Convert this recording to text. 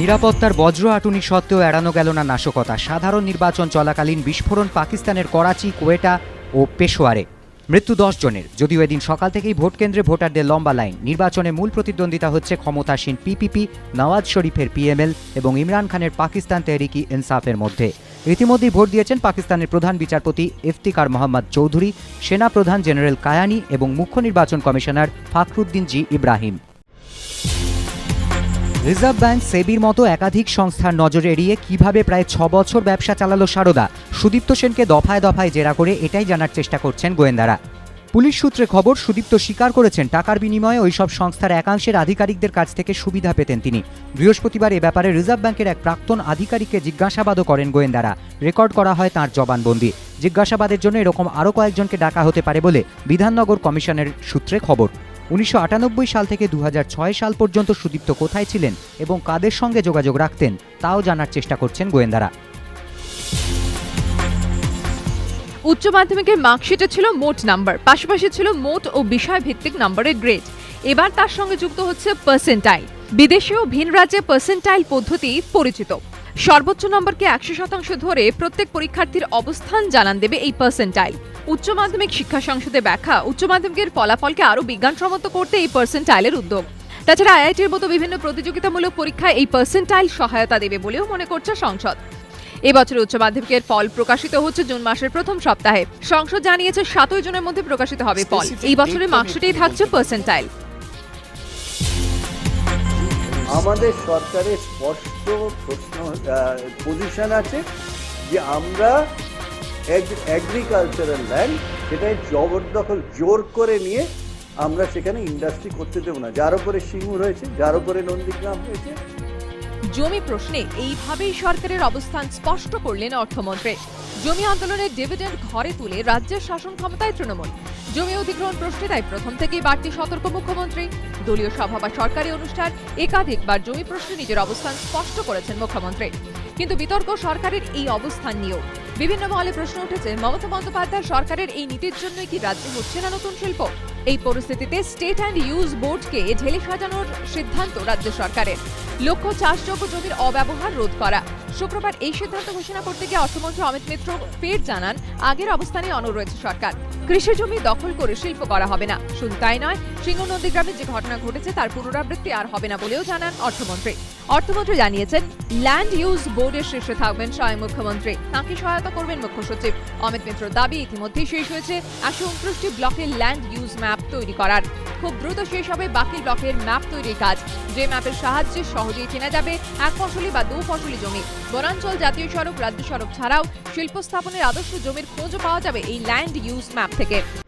নিরাপত্তার বজ্র আটুনি সত্ত্বেও এড়ানো গেল না নাশকতা। সাধারণ নির্বাচন চলাকালীন বিস্ফোরণ পাকিস্তানের করাচি, কোয়েটা ও পেশোয়ারে। মৃত্যু দশ জনের। যদিও এদিন সকাল থেকেই ভোট কেন্দ্রে ভোটারদের লম্বা লাইন। নির্বাচনে মূল প্রতিদ্বন্দ্বিতা হচ্ছে ক্ষমতাসীন পিপিপি, নওয়াজ শরীফের পিএমএল এবং ইমরান খানের পাকিস্তান তেহরিকি ইনসাফের মধ্যে। ইতিমধ্যেই ভোট দিয়েছেন পাকিস্তানের প্রধান বিচারপতি ইফতিকার মোহাম্মদ চৌধুরী, সেনা প্রধান জেনারেল কায়ানি এবং মুখ্য নির্বাচন commissioner Fakhruddin G Ibrahim. Reserve bank সেবির মতো একাধিক সংস্থার নজর এড়িয়ে কীভাবে প্রায় ছ বছর ব্যবসা চালালো সারদা, সুদীপ্ত সেনকে দফায় দফায় জেরা করে এটাই জানার চেষ্টা করছেন গোয়েন্দারা। পুলিশ সূত্রে খবর, সুদীপ্ত স্বীকার করেছেন টাকার বিনিময়ে ওইসব সংস্থার একাংশের আধিকারিকদের কাছ থেকে সুবিধা পেতেন তিনি। বৃহস্পতিবার এ ব্যাপারে রিজার্ভ ব্যাংকের এক প্রাক্তন আধিকারিককে জিজ্ঞাসাবাদও করেন গোয়েন্দারা। রেকর্ড করা হয় তার জবানবন্দি। জিজ্ঞাসাবাদের জন্য এরকম আরও কয়েকজনকে ডাকা হতে পারে বলে বিধাননগর কমিশনের সূত্রে খবর। উনিশশো আটানব্বই সাল থেকে দু হাজার ছয় সাল পর্যন্ত সুদীপ্ত কোথায় ছিলেন এবং কাদের সঙ্গে যোগাযোগ রাখতেন, তাও জানার চেষ্টা করছেন গোয়েন্দারা। উচ্চ মাধ্যমিকের মার্কশিটে ছিল মোট নাম্বার, পাশাপাশি ছিল মোট ও বিষয় ভিত্তিক নাম্বারের গ্রেড। এবার তার সঙ্গে যুক্ত হচ্ছে পার্সেন্টাইল বিদেশেও ভিন রাজ্যে পার্সেন্টাইল পদ্ধতি পরিচিত। সর্বোচ্চ নম্বরকে একশো শতাংশ ধরে প্রত্যেক পরীক্ষার্থীর অবস্থান জানান দেবে এই পার্সেন্টাইল উচ্চ মাধ্যমিক শিক্ষা সংসদে ব্যাখ্যা উচ্চ মাধ্যমিকের ফলাফলকে আরও বিজ্ঞানসম্মত করতে এই পার্সেন্টাইলের উদ্যোগ। তাছাড়া আইআইটির মতো বিভিন্ন প্রতিযোগিতামূলক পরীক্ষায় এই পার্সেন্টাইল সহায়তা দেবে বলেও মনে করছে সংসদ। এবছর উচ্চ মাধ্যমিকের ফল প্রকাশিত হচ্ছে জুন মাসের প্রথম সপ্তাহে। সংসদ জানিয়েছে সাতই জুনের মধ্যে প্রকাশিত হবে ফল। এই বছরের মার্কশিটেই থাকছে পার্সেন্টাইল আমাদের সরকারের স্পষ্ট প্রশ্ন পজিশন আছে যে আমরা অ্যাগ্রিকালচারাল ল্যান্ড সেটাই জবরদখল, জোর করে নিয়ে আমরা সেখানে ইন্ডাস্ট্রি করতে দেবো না। যার উপরে সিঙ্গুর হয়েছে, যার উপরে নন্দীগ্রাম হয়েছে জমি প্রশ্নে এইভাবেই সরকারের অবস্থান স্পষ্ট করলেন অর্থমন্ত্রী। জমি আন্দোলনের ডিভিডেন্ড ঘরে তুলে রাজ্যের শাসন ক্ষমতায় তৃণমূল। জমি অধিগ্রহণ প্রশ্নে তাই প্রথম থেকেই বাড়তি সতর্ক মুখ্যমন্ত্রী। দলীয় সভা বা সরকারি অনুষ্ঠান একাধিকবার জমি প্রশ্নে নিজের অবস্থান স্পষ্ট করেছেন মুখ্যমন্ত্রী। কিন্তু বিতর্ক সরকারের এই অবস্থান নিয়েও। বিভিন্ন মহলে প্রশ্ন উঠেছে, মমতা বন্দ্যোপাধ্যায় সরকারের এই নীতির জন্যই কি রাজ্যে হচ্ছে না নতুন শিল্প? এই পরিস্থিতিতে স্টেট অ্যান্ড ইউজ বোর্ডকে ঢেলে সাজানোর সিদ্ধান্ত রাজ্য সরকারের। লক্ষ্য চাষযোগ্য জমির অব্যবহার রোধ করা। শুক্রবার এই সিদ্ধান্ত ঘোষণা করতে গিয়ে অর্থমন্ত্রী অমিত মিত্র ফের জানান, আগের অবস্থানে অনড় রয়েছে সরকার। কৃষি জমি দখল করে শিল্প করা হবে না। শুধু তাই নয়, সিংহ নন্দীগ্রামে যে ঘটনা ঘটেছে তার পুনরাবৃত্তি আর হবে না বলেও জানান অর্থমন্ত্রী। অর্থমন্ত্রী জানিয়েছেন ল্যান্ড ইউজ বোর্ডের শীর্ষে থাকবেন স্বয়ং মুখ্যমন্ত্রী। তাঁকে সহায়তা করবেন মুখ্য সচিব। অমিত মিত্রর দাবি ইতিমধ্যেই শেষ হয়েছে। একশো উনত্রিশটি ব্লকের ল্যান্ড ইউজ ম্যাপ তৈরি করার। খুব দ্রুত শেষ হবে বাকি ব্লকের ম্যাপ তৈরির কাজ। যে ম্যাপের সাহায্যে সহজেই চেনা যাবে এক ফসলি বা দু ফসলি জমি। বনাঞ্চল জাতীয় সড়ক রাজ্য সড়ক ছাড়াও শিল্প স্থাপনের আদর্শ জমির খোঁজও পাওয়া যাবে এই ল্যান্ড ইউজ ম্যাপ থেকে।